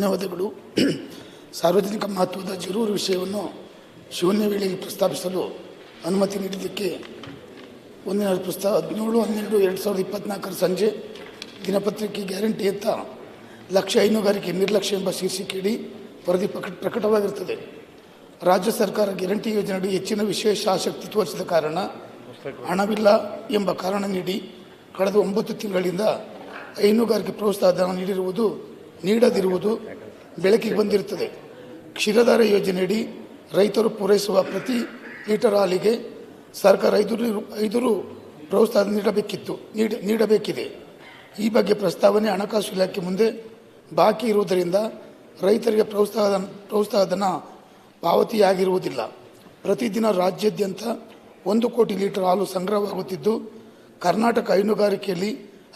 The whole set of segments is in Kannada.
ಧನ್ಯವಾದಗಳು. ಸಾರ್ವಜನಿಕ ಮಹತ್ವದ ಜರೂರು ವಿಷಯವನ್ನು ಶೂನ್ಯ ವೇಳೆಗೆ ಪ್ರಸ್ತಾಪಿಸಲು ಅನುಮತಿ ನೀಡಿದ್ದಕ್ಕೆ ಒಂದಿನ ಪ್ರಸ್ತಾವ ಹದಿನೇಳು, ಹನ್ನೆರಡು, ಎರಡು ಸಾವಿರದ ಇಪ್ಪತ್ತ್ನಾಲ್ಕರ ಸಂಜೆ ದಿನಪತ್ರಿಕೆ ಗ್ಯಾರಂಟಿ ಅಂತ ಲಕ್ಷ ಹೈನುಗಾರಿಕೆ ನಿರ್ಲಕ್ಷ್ಯ ಎಂಬ ಶೀರ್ಷಿಕೆಯಡಿ ವರದಿ ಪ್ರಕಟ ಪ್ರಕಟವಾಗಿರುತ್ತದೆ. ರಾಜ್ಯ ಸರ್ಕಾರ ಗ್ಯಾರಂಟಿ ಯೋಜನೆಯಡಿ ಹೆಚ್ಚಿನ ವಿಶೇಷ ಆಸಕ್ತಿ ತೋರಿಸಿದ ಕಾರಣ ಹಣವಿಲ್ಲ ಎಂಬ ಕಾರಣ ನೀಡಿ ಕಳೆದ ಒಂಬತ್ತು ತಿಂಗಳಿಂದ ಹೈನುಗಾರಿಕೆ ಪ್ರೋತ್ಸಾಹ ಧನ ನೀಡಿರುವುದು ನೀಡದಿರುವುದು ಬೆಳಕಿಗೆ ಬಂದಿರುತ್ತದೆ. ಕ್ಷೀರಧಾರ ಯೋಜನೆಯಡಿ ರೈತರು ಪೂರೈಸುವ ಪ್ರತಿ ಲೀಟರ್ ಹಾಲಿಗೆ ಸರ್ಕಾರ ಐದು ಐದು ರು ಪ್ರೋತ್ಸಾಹ ನೀಡಬೇಕಿತ್ತು, ನೀಡ, ನೀಡಬೇಕಿದೆ. ಈ ಬಗ್ಗೆ ಪ್ರಸ್ತಾವನೆ ಹಣಕಾಸು ಇಲಾಖೆ ಮುಂದೆ ಬಾಕಿ ಇರುವುದರಿಂದ ರೈತರಿಗೆ ಪ್ರೋತ್ಸಾಹ ಪ್ರೋತ್ಸಾಹಧನ ಪಾವತಿಯಾಗಿರುವುದಿಲ್ಲ. ಪ್ರತಿದಿನ ರಾಜ್ಯಾದ್ಯಂತ ಒಂದು ಕೋಟಿ ಲೀಟರ್ ಹಾಲು ಸಂಗ್ರಹವಾಗುತ್ತಿದ್ದು, ಕರ್ನಾಟಕ ಹೈನುಗಾರಿಕೆಯಲ್ಲಿ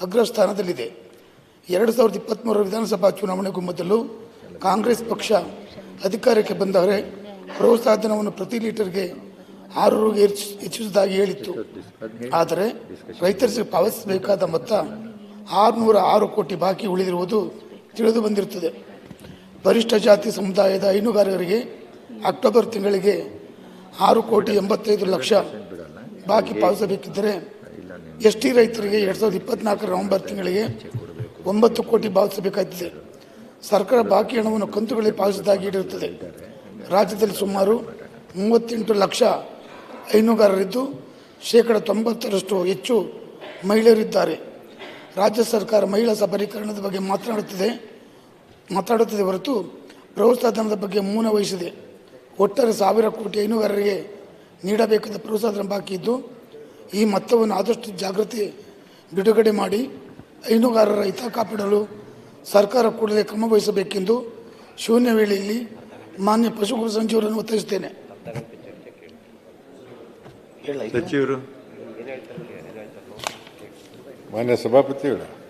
ಅಗ್ರಸ್ಥಾನದಲ್ಲಿದೆ. ಎರಡು ಸಾವಿರದ ಇಪ್ಪತ್ತ್ಮೂರರ ವಿಧಾನಸಭಾ ಚುನಾವಣೆಗೂ ಮೊದಲು ಕಾಂಗ್ರೆಸ್ ಪಕ್ಷ ಅಧಿಕಾರಕ್ಕೆ ಬಂದವರೇ ಪ್ರೋತ್ಸಾಹಧನವನ್ನು ಪ್ರತಿ ಲೀಟರ್ಗೆ ಆರು ರೂ ಹೆಚ್ಚಿ, ಹೆಚ್ಚಿಸುವುದಾಗಿ ಹೇಳಿತ್ತು. ಆದರೆ ರೈತರಿಗೆ ಪಾವತಿಸಬೇಕಾದ ಮೊತ್ತ ಆರುನೂರ ಆರು ಕೋಟಿ ಬಾಕಿ ಉಳಿದಿರುವುದು ತಿಳಿದು ಬಂದಿರುತ್ತದೆ. ಪರಿಷ್ಠ ಜಾತಿ ಸಮುದಾಯದ ಹೈನುಗಾರರಿಗೆ ಅಕ್ಟೋಬರ್ ತಿಂಗಳಿಗೆ ಆರು ಕೋಟಿ ಎಂಬತ್ತೈದು ಲಕ್ಷ ಬಾಕಿ ಪಾವತಿಸಬೇಕಿದ್ದರೆ ಎಸ್ ಟಿ ರೈತರಿಗೆ ಎರಡು ಸಾವಿರದ ಇಪ್ಪತ್ನಾಲ್ಕು ನವೆಂಬರ್ ತಿಂಗಳಿಗೆ ಒಂಬತ್ತು ಕೋಟಿ ಪಾವತಿಸಬೇಕಾಗಿದೆ ಸರ್ಕಾರ ಬಾಕಿ ಹಣವನ್ನು ಕಂತುಗಳಲ್ಲಿ ಪಾವತಿಸಿದಾಗಿ ಇಡಿರುತ್ತದೆ ರಾಜ್ಯದಲ್ಲಿ ಸುಮಾರು ಮೂವತ್ತೆಂಟು ಲಕ್ಷ ಹೈನುಗಾರರಿದ್ದು, ಶೇಕಡ ತೊಂಬತ್ತರಷ್ಟು ಹೆಚ್ಚು ಮಹಿಳೆಯರಿದ್ದಾರೆ. ರಾಜ್ಯ ಸರ್ಕಾರ ಮಹಿಳಾ ಸಬಲೀಕರಣದ ಬಗ್ಗೆ ಮಾತನಾಡುತ್ತಿದೆ. ಮಾತಾಡುತ್ತದೆ ಹೊರತು ಪ್ರೋತ್ಸಾಹಧನದ ಬಗ್ಗೆ ಮೌನ ವಹಿಸಿದೆ. ಒಟ್ಟಾರೆ ಸಾವಿರ ಕೋಟಿ ಹೈನುಗಾರರಿಗೆ ನೀಡಬೇಕಾದ ಪ್ರೋತ್ಸಾಹಧನ ಬಾಕಿ ಇದ್ದು, ಈ ಮೊತ್ತವನ್ನು ಆದಷ್ಟು ಜಾಗೃತಿ ಬಿಡುಗಡೆ ಮಾಡಿ ಹೈನುಗಾರರ ಹಿತ ಕಾಪಾಡಲು ಸರ್ಕಾರ ಕೂಡಲೇ ಕ್ರಮ ವಹಿಸಬೇಕೆಂದು ಶೂನ್ಯ ವೇಳೆಯಲ್ಲಿ ಮಾನ್ಯ ಪಶುಗಳ ಸಚಿವರನ್ನು ಒತ್ತಾಯಿಸುತ್ತೇನೆ. ಸಚಿವರು. ಮಾನ್ಯ ಸಭಾಪತಿಗಳು.